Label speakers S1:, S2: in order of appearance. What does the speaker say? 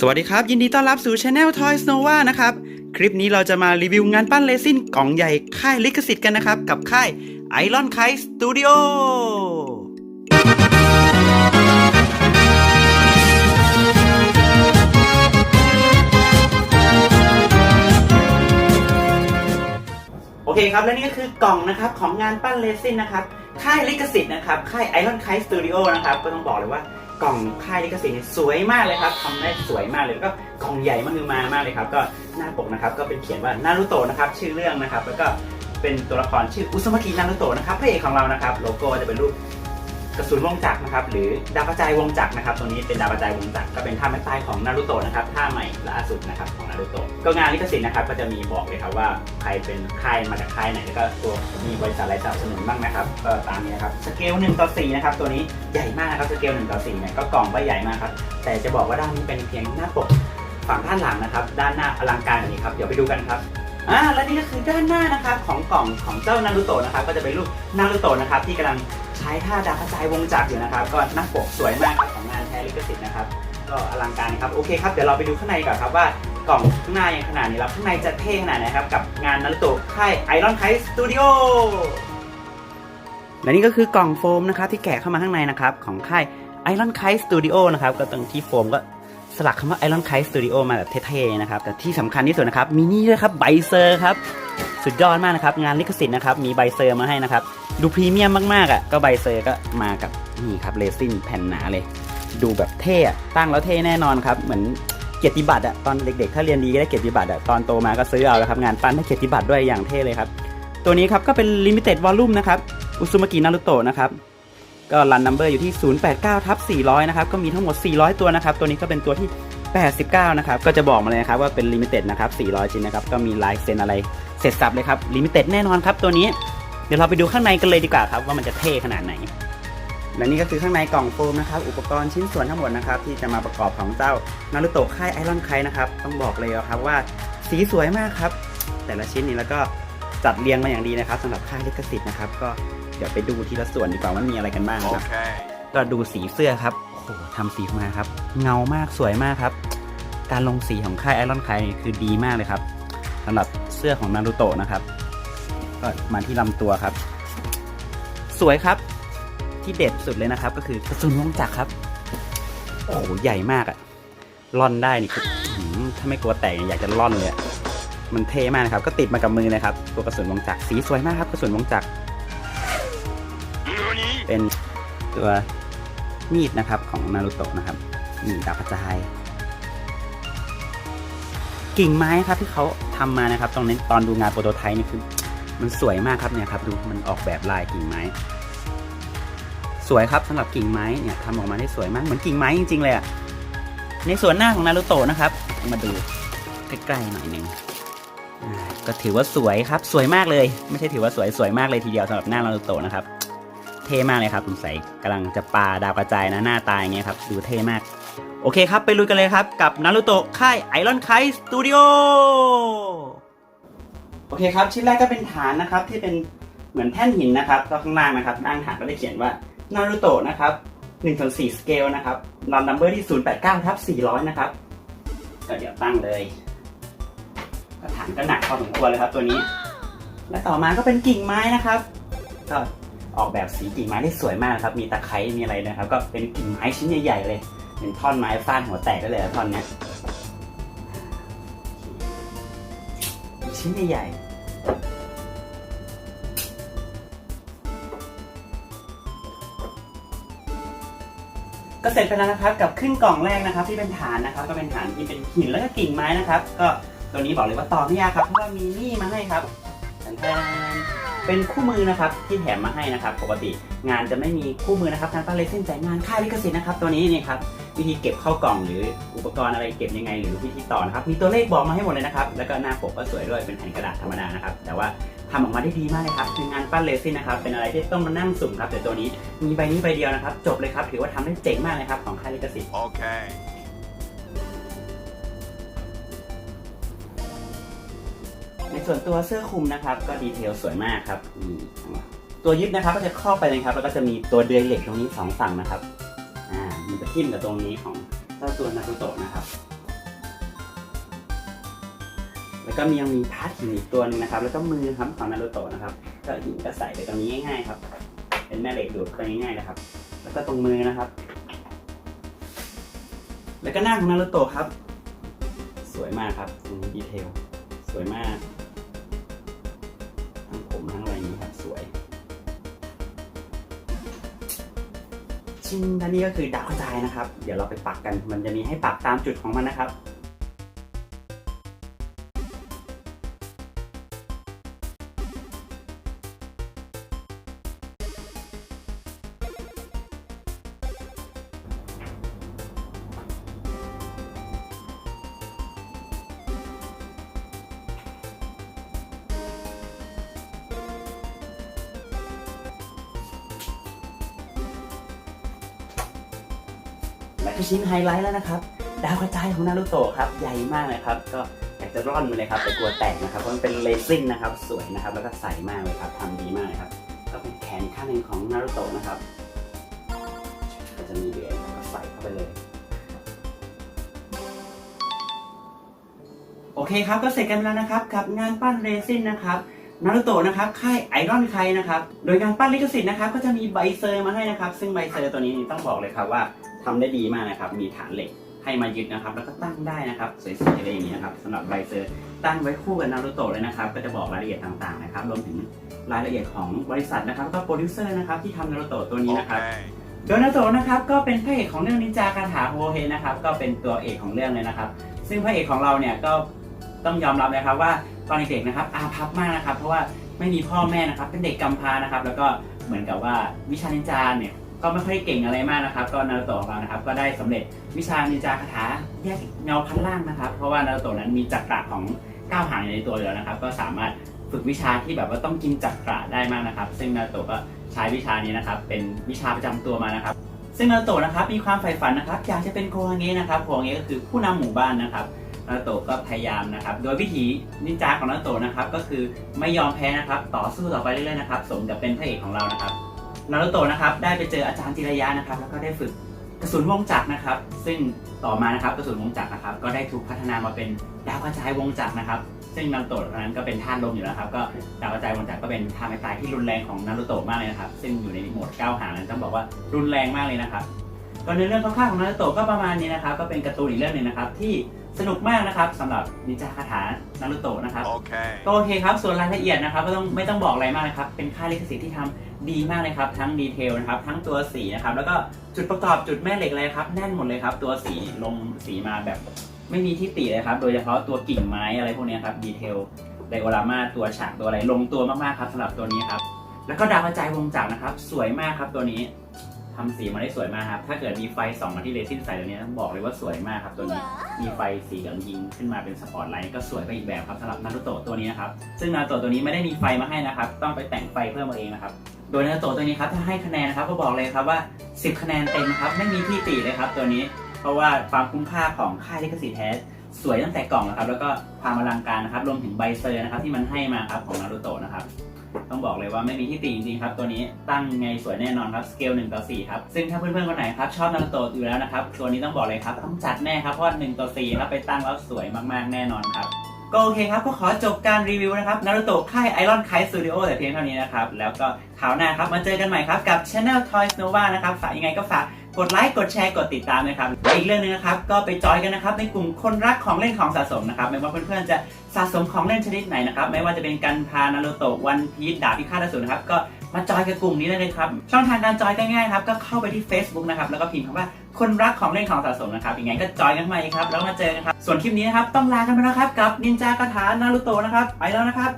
S1: สวัสดีครับ ยินดีต้อนรับสู่ช anel Toys Nova นะครับ คลิปนี้เราจะมารีวิวงานปั้นเรซินกล่องใหญ่ค่ายลิขสิทธิ์กันนะครับ กับค่าย Iron Kai Studio โอเคครับ และนี่ก็คือกล่องนะครับ ของงานปั้นเรซินนะครับ ค่ายลิขสิทธิ์นะครับ ค่าย Iron Kai Studio นะครับ ก็ต้องบอกเลยว่า กล่องค่ายลิขสิทธิ์สวยมากเลยครับทำได้สวยมากเลยแล้วก็กล่องใหญ่มากคือมามากเลยครับ ก็หน้าปกนะครับ ก็เป็นเขียนว่านารุโตะนะครับ ชื่อเรื่องนะครับ แล้วก็เป็นตัวละครชื่ออุซมากินารุโตะนะครับพระเอกของเรานะครับ โลโก้จะเป็นรูป กระสุนวงจักรนะครับหรือดาวกระจายวงจักรนะครับตัวนี้เป็นดาวกระจายวงจักรก็เป็นท่าไม้ตายของนารุโตะนะครับท่าใหม่ล่าสุดนะครับของนารุโตะก็งานลิขสิทธิ์นะครับก็จะมีบอกเลยครับว่าใครเป็นค่ายมาจากค่ายไหนแล้วก็ตัวมีบริษัทอะไรสนับสนุนบ้างนะครับก็ตามนี้นะครับสเกล1ต่อ4นะครับตัวนี้ใหญ่มากนะครับสเกล1ต่อ4เนี่ยก็กล่องก็ใหญ่มากครับแต่จะบอกว่าด้านนี้เป็นเพียงหน้าปกฝั่งด้านหลังนะครับ ด้านหน้าอลังการอย่างนี้ครับเดี๋ยวไปดูกันครับอ่าและนี่ก็คือด้านหน้านะครับของกล่องของเจ้านารุโตะนะครับ ก็จะเป็นรูปนารุโตะนะครับที่กำลัง ใช้ท่าดาวกระจายวงจักรอยู่นะครับ ก็หน้าปกสวยมากครับของงานแท้ลิขสิทธิ์นะครับก็อลังการครับโอเคครับเดี๋ยวเราไปดูข้างในก่อนครับว่ากล่องข้างหน้ายังขนาดนี้แล้วข้างในจะเท่ขนาดไหนครับกับงานนารุโตะค่าย Iron Kite Studio และนี่ก็คือกล่องโฟมนะครับที่แกะเข้ามาข้างในนะครับของค่าย Iron Kite Studio นะครับก็ตรงที่โฟมก็สลักคำว่า Iron Kite Studio มาแบบเท่ๆนะครับแต่ที่สำคัญที่สุดนะครับมีนี่ด้วยครับใบเซอร์ครับ สุดยอดมากนะครับ งานลิขสิทธิ์นะครับมีใบเซอร์มาให้นะครับ ดูพรีเมียมมากๆอะก็ใบเซอร์ก็มากับนี่ครับเรซินแผ่นหนาเลย ดูแบบเท่ตั้งแล้วเท่แน่นอนครับเหมือนเกียรติบัตรอะตอนเด็กๆ ถ้าเรียนดีก็ได้เกียรติบัตรอะตอนโตมาก็ซื้อเอาแล้วครับงานปั้นได้เกียรติบัตรด้วยอย่างเท่เลยครับตัวนี้ครับก็เป็น limited volume นะครับอุซุมากินารุโตะนะครับก็รันนัมเบอร์อยู่ที่ 089ทับ400 นะครับ ก็มีทั้งหมด 400 ตัวนะครับ ตัวนี้ก็เป็นตัวที่ 89 นะครับ ก็จะบอกมาเลยนะครับว่าเป็น limited นะครับ 400 ชิ้นนะครับ ก็มีลายเซ็นอะไร เสร็จสับเลยครับ limited แน่นอนครับตัวนี้ เดี๋ยวเราไปดูข้างในกันเลยดีกว่าครับ ว่ามันจะเท่ขนาดไหน และนี่ก็คือข้างในกล่องโฟมนะครับ อุปกรณ์ชิ้นส่วนทั้งหมดนะครับ ที่จะมาประกอบของเจ้านารุโตะค่ายไอรอนไคนะครับ ต้องบอกเลยครับว่าสีสวยมากครับ แต่ละชิ้นนี้แล้วก็จัดเรียงมาอย่างดีนะครับสำหรับค่ายลิขสิทธิ์นะครับก็เดี๋ยวไปดูทีละส่วนดีกว่าว่ามีอะไรกันบ้างครับ
S2: Okay.
S1: ก็ดูสีเสื้อครับโอ้โหทำสีออกมาครับ เงามากสวยมากครับ การลงสีของค่ายไอรอนไคคือดีมากเลยครับสำหรับเสื้อของนารูโตะนะครับ ก็มาที่ลำตัวครับ สวยครับ ที่เด็ดสุดเลยนะครับ ก็คือกระสุนวงจักรครับ โอ้โหใหญ่มากอะล่อนได้นี่คือถ้าไม่กลัวแตกอยากจะล่อนเลยมันเท่มากนะครับ ก็ติดมากับมือเลยครับ ตัวกระสุนวงจักรสีสวยมากครับกระสุนวงจักรเป็นตัวมีดนะครับของนารูโตะนะครับมีดาวกระจายกิ่งไม้ครับที่เขา ทำมานะครับตรงนี้ตอนดูงานโปรโตไทป์นี่คือมันสวยมากครับเนี่ยครับดูมันออกแบบลายกิ่งไม้ สวยครับสำหรับกิ่งไม้เนี่ยทำออกมาได้สวยมากเหมือนกิ่งไม้จริงๆเลยอะในส่วนหน้าของนารูโตะนะครับ มาดูใกล้ๆหน่อยหนึงอ่าก็ถือว่าสวยครับสวยมากเลย ไม่ใช่ถือว่าสวยสวยมากเลยทีเดียวสำหรับหน้านารูโตะนะครับ เท่มากเลยครับผมใส่กำลังจะปาดาวกระจายนะหน้าตาอย่างเงี้ยครับดูเท่มาก โอเคครับ ไปลุยกันเลยครับ กับนารุโตะค่าย Iron Kite Studio โอเคครับ ชิ้นแรกก็เป็นฐานนะครับที่เป็นเหมือนแท่นหินนะครับก็ข้างล่างนะครับด้านฐานก็ได้เขียนว่านารุโตะนะครับ1ส่วน4สเกลนะครับรันนัมเบอร์ที่ 089ทับ400 นะครับก็เดี๋ยวตั้งเลยฐานก็หนักพอสมควรเลยครับตัวนี้ และต่อมาก็เป็นกิ่งไม้นะครับก็ ออกแบบสีกิ่งไม้ได้สวยมากครับ มีตะไคร้มีอะไรนะครับ ก็เป็นกิ่งไม้ชิ้นใหญ่ๆเลยเป็นท่อนไม้ฟาดหัวแตกได้เลยอะท่อนนี้ชิ้นใหญ่ๆก็เสร็จไปแล้วนะครับกับขึ้นกล่องแรกนะครับ ที่เป็นฐานนะครับ ก็เป็นฐานที่เป็นหินแล้วก็กิ่งไม้นะครับ ก็ตัวนี้บอกเลยว่าต่อไม่ยากครับเพราะว่ามีนี่มาให้ครับแทนๆ เป็นคู่มือนะครับที่แถมมาให้นะครับ ปกติงานจะไม่มีคู่มือนะครับการปั้นเลเส้นแต่งานค่ายลิขสิทธิ์นะครับ ตัวนี้นี่ครับวิธีเก็บเข้ากล่องหรืออุปกรณ์อะไรเก็บยังไง หรือวิธีต่อนะครับมีตัวเลขบอกมาให้หมดเลยนะครับ แล้วก็หน้าปกก็สวยด้วยเป็นแผ่นกระดาษธรรมดานะครับ แต่ว่าทำออกมาได้ดีมากเลยครับคืองานปั้นเลซินนะครับเป็นอะไรที่ต้องมานั่งสุ่มครับแต่ตัวนี้มีใบนี้ใบเดียวนะครับ จบเลยครับถือว่าทำได้เจ๋งมากเลยครับของค่ายลิขสิทธิ์
S2: Okay.
S1: ใน ส่วนตัวเสื้อคลุมนะครับก็ดีเทลสวยมากครับนี่ตัวยึดนะครับก็จะครอบไปเลยครับแล้วก็จะมีตัวเดือยเหล็กตรงนี้สองฝั่งนะครับอ่ามันจะทิ่มกับตรงนี้ของเจ้าตัวนารูโตะนะครับแล้วก็มียังมีพาร์ทหินอีกตัวหนึงนะครับ แล้วก็มือครับของนารูโตะนะครับก็หินก็ใส่ไปตรงนี้ง่ายๆครับ เป็นแม่เหล็กดูดไปง่ายๆนะครับ แล้วก็ตรงมือนะครับ แล้วก็หน้าของนารูโตะครับ สวยมากครับดีเทลสวยมาก ชิ้นด้านนี้ก็คือดาวกระจายนะครับ เดี๋ยวเราไปปักกัน มันจะมีให้ปักตามจุดของมันนะครับ และก็ชิ้นไฮไลท์แล้วนะครับ ดาวกระจายของนารูโตะครับ ใหญ่มากเลยครับ ก็อยากจะร่อนมาเลยครับแต่กลัวแตกนะครับ เพราะมันเป็นเลซินนะครับ สวยนะครับ แล้วก็ใสมากเลยครับทำดีมากเลยครับ ก็เป็นแขนข้างหนึ่งของนารูโตะนะครับ ก็จะมีเหรียญแล้วก็ใส่เข้าไปเลยโอเคครับก็เสร็จกันแล้วนะครับกับงานปั้นเรซินนะครับนารุโตะนะครับค่ายไอรอนไคนะครับโดยการปั้นลิขสิทธิ์นะครับก็จะมีใบเซอร์มาให้นะครับ ซึ่งใบเซอร์ตัวนี้ต้องบอกเลยครับว่า ทำได้ดีมากนะครับ มีฐานเหล็กให้มายึดนะครับ แล้วก็ตั้งได้นะครับสวยๆอะไรอย่างนี้นะครับสำหรับใบเซอร์ตั้งไว้คู่กับนารุโตะเลยนะครับ ก็จะบอกรายละเอียดต่างๆนะครับรวมถึงรายละเอียดของบริษัทนะครับแล้วก็โปรดิวเซอร์นะครับที่ทำนารุโตะตัวนี้นะครับโดนาโตะนะครับก็เป็นพระเอกของเรื่องนินจาคาถาโฮเฮนะครับก็เป็นตัวเอกของเรื่องเลยนะครับ ซึ่งพระเอกของเราเนี่ยก็ต้องยอมรับนะครับว่าตอนเด็กๆนะครับอาภัพมากนะครับ เพราะว่าไม่มีพ่อแม่นะครับ เป็นเด็กกำพร้านะครับ แล้วก็เหมือนกับว่าวิชานินจาเนี่ย ก็ไม่ค่อยเก่งอะไรมากนะครับ ก็นารูโตะของเรานะครับ ก็ได้สำเร็จวิชานินจาคาถาแยกเงาพันล่างนะครับ เพราะว่านารูโตะนั้นมีจักระของก้าวหางอยู่ในตัวอยู่แล้วนะครับ ก็สามารถฝึกวิชาที่แบบว่าต้องกินจักระได้มากนะครับ ซึ่งนารูโตะก็ใช้วิชานี้นะครับ เป็นวิชาประจำตัวมานะครับ ซึ่งนารูโตะนะครับมีความใฝ่ฝันนะครับ อยากจะเป็นโคฮาเงะนะครับโคฮาเงะก็คือผู้นำหมู่บ้านนะครับนารูโตะก็พยายามนะครับ โดยวิถีนินจาของนารูโตะนะครับ ก็คือไม่ยอมแพ้นะครับ ต่อสู้ต่อไปเรื่อยๆนะครับ สมกับเป็นพระเอกของเรานะครับ นารูโตะนะครับได้ไปเจออาจารย์จิรยะนะครับ แล้วก็ได้ฝึกกระสุนวงจักรนะครับ ซึ่งต่อมานะครับกระสุนวงจักรนะครับ ก็ได้ถูกพัฒนามาเป็นดาวกระจายวงจักรนะครับ ซึ่งนารูโตะตอนนั้นก็เป็นธาตุลมอยู่แล้วครับก็ดาวกระจายวงจักรก็เป็นท่าไม้ตายที่รุนแรงของนารูโตะมากเลยนะครับ ซึ่งอยู่ในโหมดก้าวหางนั้นต้องบอกว่ารุนแรงมากเลยนะครับก็ในเรื่องคร่าวๆของนารูโตะก็ประมาณนี้นะครับ ก็เป็นการ์ตูนอีกเรื่องหนึ่งนะครับที่สนุกมากนะครับสำหรับนินจาคาถานารูโตะนะครับ
S2: Okay.
S1: ก็โอเคครับส่วนรายละเอียดนะครับ ก็ต้องไม่ต้องบอกอะไรมากนะครับ เป็นค่ายลิขสิทธิ์ที่ทำ ดีมากเลยครับ ทั้งดีเทลนะครับ ทั้งตัวสีนะครับ แล้วก็จุดประกอบจุดแม่เหล็กอะไรครับ แน่นหมดเลยครับ ตัวสีลงสีมาแบบไม่มีที่ติเลยครับ โดยเฉพาะตัวกิ่งไม้อะไรพวกเนี้ยครับ ดีเทลไดโอรามาตัวฉากตัวอะไรลงตัวมากๆครับสำหรับตัวนี้ครับ แล้วก็ดาวกระจายวงจักรนะครับ สวยมากครับตัวนี้ทำสีมาได้สวยมากครับ ถ้าเกิดมีไฟส่องมาที่เรซินใส่ตัวนี้ต้องบอกเลยว่าสวยมากครับตัวนี้ มีไฟสีเหลืองยิงขึ้นมาเป็นสปอตไลท์ก็สวยไปอีกแบบครับสำหรับนารูโตะตัวนี้นะครับ ซึ่งนารูโตะตัวนี้ไม่ได้มีไฟมาให้นะครับ ต้องไปแต่งไฟเพิ่มมาเองนะครับ โดยนารูโตะตัวนี้ครับถ้าให้คะแนนนะครับก็บอกเลยครับว่า 10 คะแนนเต็มครับไม่มีที่ติเลยครับตัวนี้ เพราะว่าความคุ้มค่าของค่ายลิขสิทธิ์แท้สวยตั้งแต่กล่องนะครับแล้วก็ความอลังการนะครับรวมถึงใบเซอร์นะครับที่มันให้มาครับของนารูโตะนะครับต้องบอกเลยว่าไม่มีที่ติจริงๆครับตัวนี้ตั้งไงสวยแน่นอนครับสเกล1ต่อ4ครับซึ่งถ้าเพื่อนๆคนไหนครับชอบนารูโตะอยู่แล้วนะครับตัวนี้ต้องบอกเลยครับต้องจัดแน่ครับเพราะว่า1ต่อ4ครับไปตั้งแล้วสวยมากๆแน่นอนครับ ก็โอเคครับ ก็ขอจบการรีวิวนะครับนารูโตะค่าย Iron Kite Studio แต่เพียงเท่านี้นะครับ แล้วก็คราวหน้าครับ มาเจอกันใหม่ครับ กับ Channel Toys Nova นะครับ ฝากยังไงก็ฝากกดไลค์ กดแชร์ กดติดตามนะครับอีกเรื่องหนึงนะครับ ก็ไปจอยกันนะครับ ในกลุ่มคนรักของเล่นของสะสมนะครับ ไม่ว่าเพื่อนๆจะสะสมของเล่นชนิดไหนนะครับ ไม่ว่าจะเป็นกันพานารูโตะวันพีชดาบพิฆาตอสูรนะครับ ก็มาจอยกับกลุ่มนี้ได้เลยครับ ช่องทางการจอยก็ง่ายๆครับ ก็เข้าไปที่ Facebook นะครับ แล้วก็พิมพ์คำว่า คนรักของเล่นของสะสมนะครับยังไงก็จอยกันใหม่ครับแล้วมาเจอกันครับส่วนคลิปนี้นะครับต้องลากันไปแล้วครับกับนินจากระถานารุโตะนะครับไปแล้วนะครับ